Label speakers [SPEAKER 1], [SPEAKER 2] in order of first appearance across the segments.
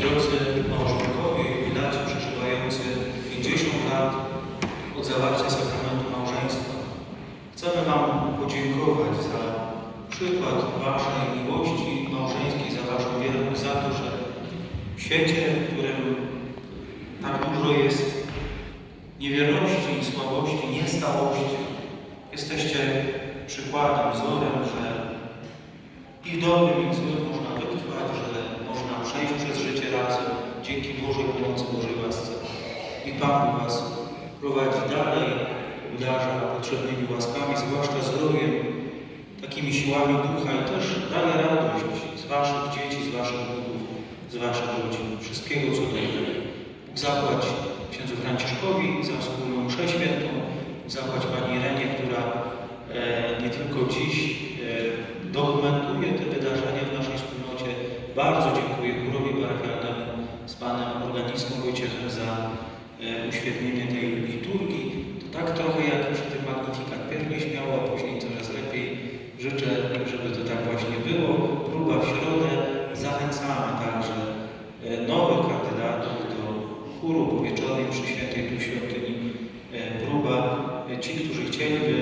[SPEAKER 1] Drodzy małżonkowie, jubilaci przeżywający 50 lat od zawarcia sakramentu małżeństwa, chcemy Wam podziękować za przykład Waszej miłości małżeńskiej, za Waszą wierność, za to, że w świecie, w którym tak dużo jest niewierności, słabości, niestałości, jesteście przykładem, wzorem, że i w dobrym, i w złym można wytrwać, że można przejść przez życie dzięki Bożej pomocy, Bożej łasce. I Pan Was prowadzi dalej, obdarza potrzebnymi łaskami, zwłaszcza zdrowiem, takimi siłami ducha i też daje radość z Waszych dzieci, z Waszych wnuków, z Waszych rodzin. Wszystkiego, co dobre. Bóg zapłać księdzu Franciszkowi za wspólną mszę świętą, zapłać Pani Irenie, która e, nie tylko dziś e, dokumentuje te wydarzenia w naszej wspólnocie. Bardzo dziękuję uświetnienie tej liturgii. To tak trochę jak przy tym Magnifikat. Pierw śmiało, a później coraz lepiej. Życzę, żeby to tak właśnie było. Próba w środę. Zachęcamy także e, nowych kandydatów do chóru po przy świętej tu świątyni. E, Próba. E, Ci, którzy chcieliby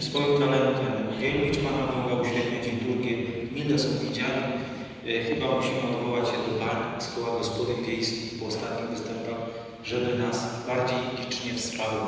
[SPEAKER 1] swoim talentem wielbić Pana Boga, uświetnić liturgię, mile są widziani. E, Chyba musimy odwołać się do pań z koła gospodyń wiejskich po ostatnich występach, żeby nas bardziej licznie wsparły.